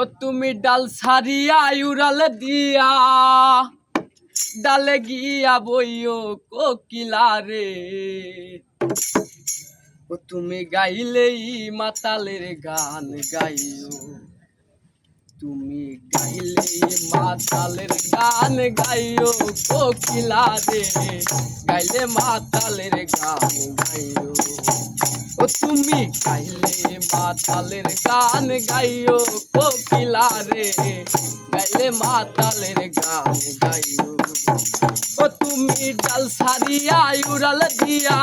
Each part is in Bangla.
ও তুমি ডাল সারিয়া উড়াল দিয়া। ডালে গিয়া বইও কোকিলা রে ও তুমি গাইলেই মাতালের গান গাইও। তুমি গাইলে মাতালের গান গাইও কোকিলা রে গাইলে মাতালের গান গাইও। তুমি গাইলে মাতালের গান, গাইও কোকিলা রে গাইলে মাতালের গান, গাইও। ও তুমি ডাল সারিয়া, উড়াল দিয়া।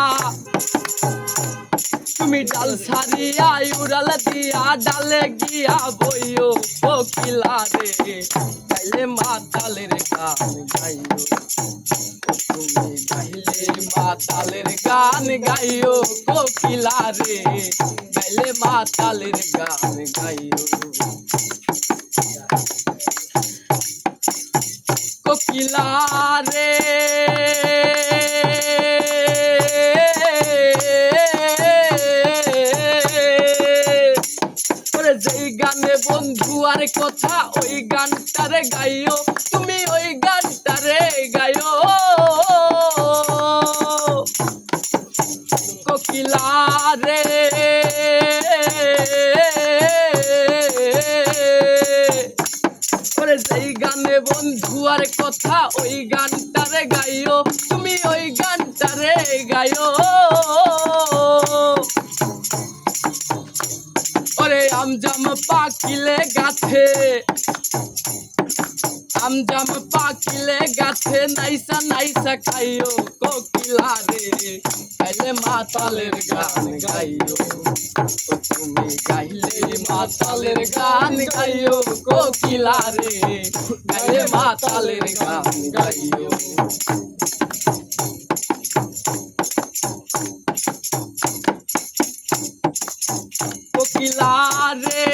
তুমি ডাল সারিয়া, উড়াল দিয়া, ডালে গিয়া বইও কোকিলা রে গাইলে মাতালের মাতালের গান গাইও কোকিলা রে। গাইলে মাতালের গান গাইও। কোকিলা রে। যেই গানে বন্ধু আর কথা, ওই গানটারে গাইও। বন্ধু আর কথা, ওই গানটারে গাইও। তুমি ওই গানটারে গাইও। ওরে আমজাম পাকিলে গাছে আমজাম পাকিলে গাছে নাইসা নাইসা খাইও কোকিলা রে। গাইলে মাতালের গান গাইও ও তুমি গাইলে মাতালের গান গাইও কোকিলা রে গাইলে মাতালের গান গাইও কোকিলা রে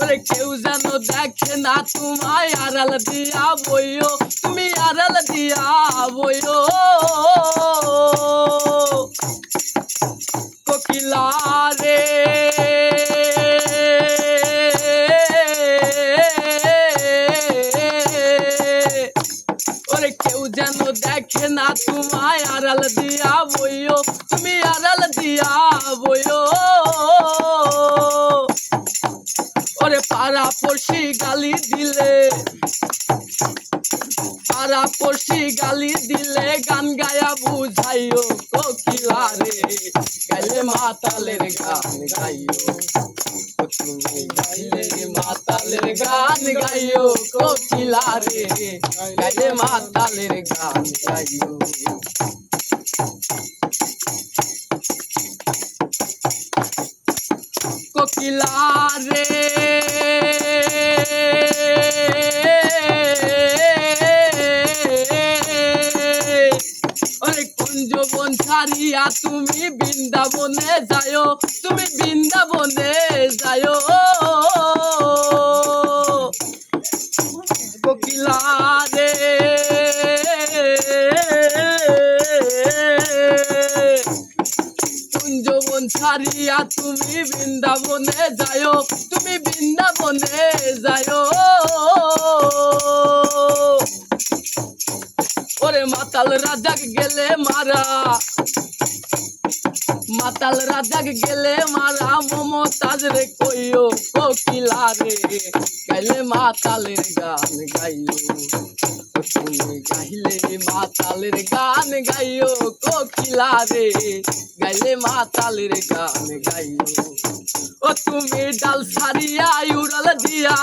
ওরে কেউ যেন দেখে না তোমায় আড়াল দিয়া বইও, তুমি আড়াল দিয়া বইও। কোকিলা রে। ওরে কেউ যেন দেখে না তোমায় আড়াল দিয়া বইও পাড়া গালি দিলে গান গায়া বুঝাইও কোকিলা রে গাইলে মাতালের গান গাইও। তুমি গাইলে মাতালের গান গাইও কোকিলা রে গাইলে মাতালের গান গাইও। ছাড়িয়া তুমি বৃন্দাবনে যাও তুমি বৃন্দাবনে যাও কোকিলা রে কুঞ্জবন ছাড়িয়া তুমি বৃন্দাবনে যাও তুমি বৃন্দাবনে যাও ওরে মাতাল রাজাক গেলে মারা মাতাল রাজাক গেলে মারা মমতাজ রে, কইও কোকিলা রে। গাইলে মাতালের গান গাইও তুমি গাইলে মাতালের গান গাইও, কোকিলা রে। গাইলে মাতালের গান গাইও। ও তুমি ডাল সারিয়া উড়াল দিয়া।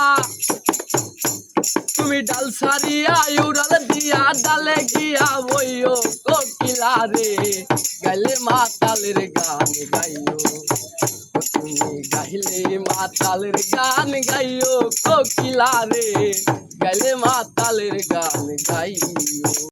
তুমি ডাল সারিয়া উড়াল দিয়া, ডালে গিয়া বইও কোকিলা রে। গাইলে মাতালের গান গাইও তুমি গাইলে মাতালের গান গাইও কোকিলা রে। গাইলে মাতালের গান গাইও।